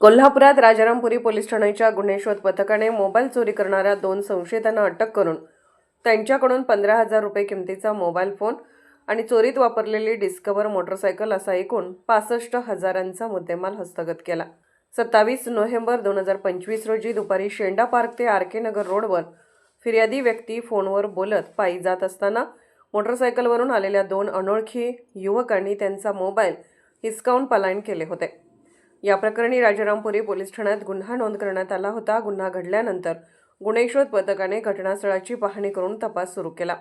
कोल्हापुरात राजारामपुरी पोलीस ठाण्याच्या गुन्हे शोध पथकाने मोबाईल चोरी करणाऱ्या दोन संशयितांना अटक करून त्यांच्याकडून पंधरा हजार रुपये किमतीचा मोबाईल फोन आणि चोरीत वापरलेली डिस्कवर मोटरसायकल असा एकूण पासष्ट हजारांचा मुद्देमाल हस्तगत केला. सत्तावीस नोव्हेंबर दोन हजार पंचवीस रोजी दुपारी शेंडा पार्क ते आर के नगर रोडवर फिर्यादी व्यक्ती फोनवर बोलत पायी जात असताना मोटरसायकलवरून आलेल्या दोन अनोळखी युवकांनी त्यांचा मोबाईल हिसकावून पलायन केले होते. या प्रकरणी राजारामपुरी पोलीस ठाण्यात गुन्हा नोंद करण्यात आला होता. गुन्हा घडल्यानंतर गुन्हे शोध पथकाने घटनास्थळाची पाहणी करून तपास सुरू केला.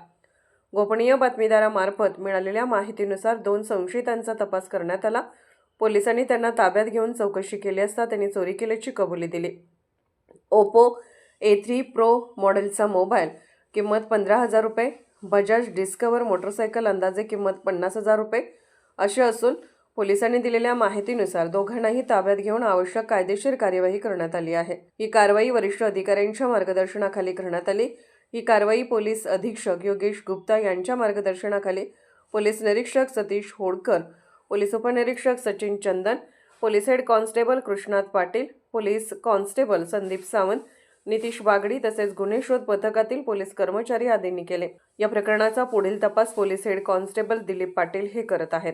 गोपनीय बातमीदारामार्फत मिळालेल्या माहितीनुसार दोन संशयितांचा तपास करण्यात आला. पोलिसांनी त्यांना ताब्यात घेऊन चौकशी केली असता त्यांनी चोरी केल्याची कबुली दिली. ओप्पो ए थ्री प्रो मॉडेलचा मोबाईल किंमत पंधरा हजार रुपये. बजाज डिस्कवर मोटरसायकल अंदाजे किंमत पन्नास हजार रुपये असे असून पोलिसांनी दिलेल्या माहितीनुसार दोघांनाही ताब्यात घेऊन आवश्यक कायदेशीर कार्यवाही करण्यात आली आहे. ही कारवाई वरिष्ठ अधिकाऱ्यांच्या मार्गदर्शनाखाली करण्यात आली. ही कारवाई पोलीस अधीक्षक योगेश गुप्ता यांच्या मार्गदर्शनाखाली. पोलीस निरीक्षक सतीश होडकर पोलीस उपनिरीक्षक Sachin Chandan police head constable Krishnat Patil police constable Sandeep Sawant Nitish Bagdi तसेच गुन्हे शोध पथकातील पोलीस कर्मचारी आदींनी केले. या प्रकरणाचा पुढील तपास police head constable Dilip Patil हे करत आहेत.